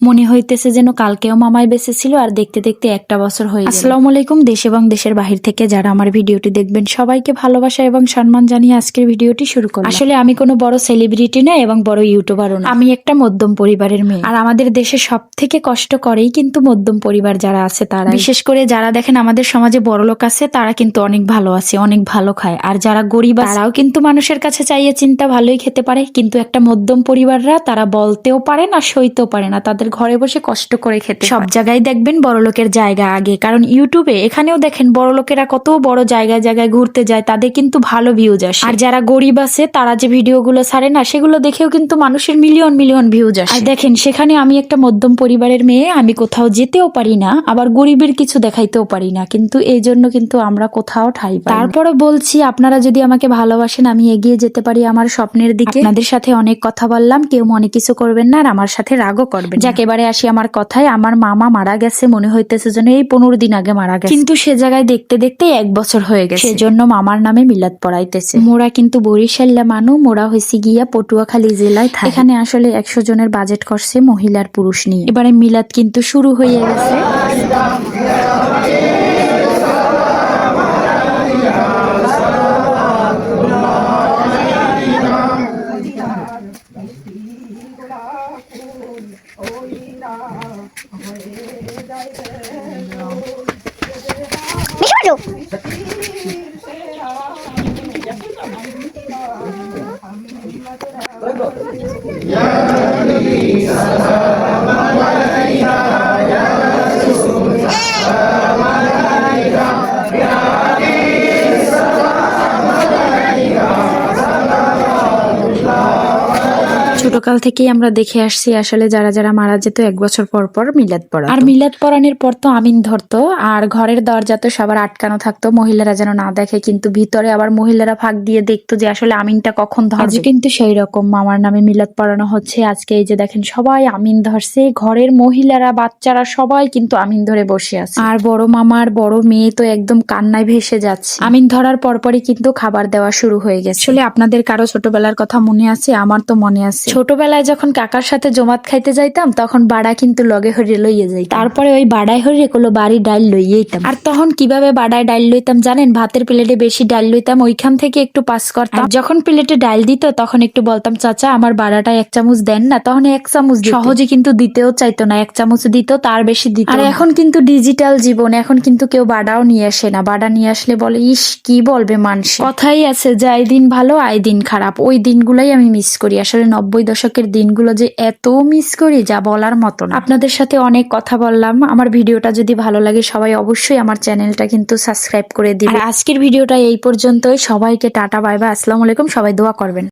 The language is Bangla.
মনে হইতেছে যেন কালকেও মামাই বেঁচে ছিল আর দেখতে দেখতে একটা বছর হয়ে আসসালামু আলাইকুম দেশ এবং দেশের বাহির থেকে যারা আমার ভিডিওটি দেখবেন সবাইকে ভালোবাসা এবং সম্মান জানিয়ে আজকের ভিডিওটি শুরু করলাম। আসলে আমি কোনো বড় সেলিব্রিটি না এবং বড় ইউটিউবারও না। আমি একটা মধ্যম পরিবারের মেয়ে। আর আমাদের দেশে সব থেকে কষ্ট করেই কিন্তু মধ্যম পরিবার যারা আছে তারা বিশেষ করে যারা দেখেন আমাদের সমাজে বড় লোক আছে তারা কিন্তু অনেক ভালো আছে অনেক ভালো খায়। আর যারা গরিব তারাও কিন্তু মানুষের কাছে চাইয়ে চিন্তা ভালোই খেতে পারে। কিন্তু একটা মধ্যম পরিবাররা তারা বলতেও পারে না সইতেও পারে না। তাদের ঘরে বসে কষ্ট করে খেতে সব জায়গায় দেখবেন বড় লোকের জায়গা আগে কারণ ইউটিউবে এখানেও দেখেন বড় লোকেরা কত বড় জায়গায় জায়গায় ঘুরতে যায় তাদের কিন্তু ভালো ভিউজ আসে। আর যারা গরিব আছে তারা যে ভিডিওগুলো ছাড়ে না সেগুলো দেখেও কিন্তু মানুষের মিলিয়ন মিলিয়ন ভিউজ আসে। আর দেখেন সেখানে আমি একটা মধ্যম পরিবারের মেয়ে আমি কোথাও যেতেও পারি না আবার গরিবের কিছু দেখাইতেও পারি না কিন্তু এই জন্য কিন্তু আমরা কোথাও ঠাই পাই তারপরে বলছি আপনারা যদি আমাকে ভালোবাসেন আমি এগিয়ে যেতে পারি আমার স্বপ্নের দিকে। আপনাদের সাথে অনেক কথা বললাম কেউ মনে কিছু করবেন না আর আমার সাথে রাগও করবেন যাকে এবারে আসি আমার কথায় আমার মামা মারা গেছে মনে হইতেছে যেন এই পনেরো দিন আগে মারা গেছে। কিন্তু সে জায়গায় দেখতে দেখতে এক বছর হয়ে গেছে। সেজন্য মামার নামে মিলাদ পড়াইতেছে। মোরা কিন্তু বরিশাল্লা মানু মোরা হয়েছি গিয়া পটুয়াখালী জেলায় থাকে। এখানে আসলে একশো জনের বাজেট করছে মহিলার পুরুষ নিয়ে। এবারে মিলাদ কিন্তু শুরু হয়ে গেছে। বিশু ছোটকাল থেকেই আমরা দেখে আসছি আসলে যারা যারা মারা যেত এক বছর পর পর মিলাদ পড়া আর মিলাদ পড়ানোর পর তো আমিন ধরতো আর ঘরের দরজা তো সবার আটকানো থাকতো মহিলারা যেন না দেখে কিন্তু ভিতরে আবার মহিলারা ফাঁক দিয়ে দেখতো যে আসলে আমিনটা কখন ধরবে। কিন্তু সেই রকম মামার নামে মিলাদ পড়ানো হচ্ছে আজকে এই যে দেখেন সবাই আমিন ধরছে ঘরের মহিলারা বাচ্চারা সবাই কিন্তু আমিন ধরে বসে আছে। আর বড় মামার বড় মেয়ে তো একদম কান্নায় ভেসে যাচ্ছে। আমিন ধরার পরপরই কিন্তু খাবার দেওয়া শুরু হয়ে গেছে। আসলে আপনাদের কারও ছোটবেলার কথা মনে আছে? আমার তো মনে আছে। ছোটবেলায় যখন কাকার সাথে জমাত খাইতে যাইতাম তখন বাড়া কিন্তু লগে হরে লইয়ে যাই তারপরে ওই বাড়াই হরে কোনো বাড়ি ডাল লইয়ে যেতাম আর তখন কীভাবে বাড়ায় ডাল লইতাম জানেন? ভাতের প্লেটে বেশি ডাল লইতাম ওইখান থেকে একটু পাস করতাম। যখন প্লেটে ডাল দিত তখন একটু বলতাম চাচা আমার বাড়াটা এক চামচ দেন না। তখন এক চামচ। সহজে কিন্তু দিতেও চাইতো না এক চামচ দিত তার বেশি দিত আর এখন কিন্তু ডিজিটাল জীবন এখন কিন্তু কেউ বাড়াও নিয়ে আসে না। বাড়া নিয়ে আসলে বলে ইস কি বলবে মানুষ? কথাই আছে যাই দিন ভালো আই দিন খারাপ। ওই দিনগুলাই আমি মিস করি। আসলে নব্বই দশকের দিনগুলো যে এত মিস করি যা বলার মতো না। আপনাদের সাথে অনেক কথা বললাম। আমার ভিডিওটা যদি ভালো লাগে সবাই অবশ্যই আমার চ্যানেলটা কিন্তু সাবস্ক্রাইব করে আর আজকের ভিডিওটা এই পর্যন্তই। সবাইকে টাটা, বাই বাই। আসসালামু আলাইকুম। সবাই দোয়া করবেন।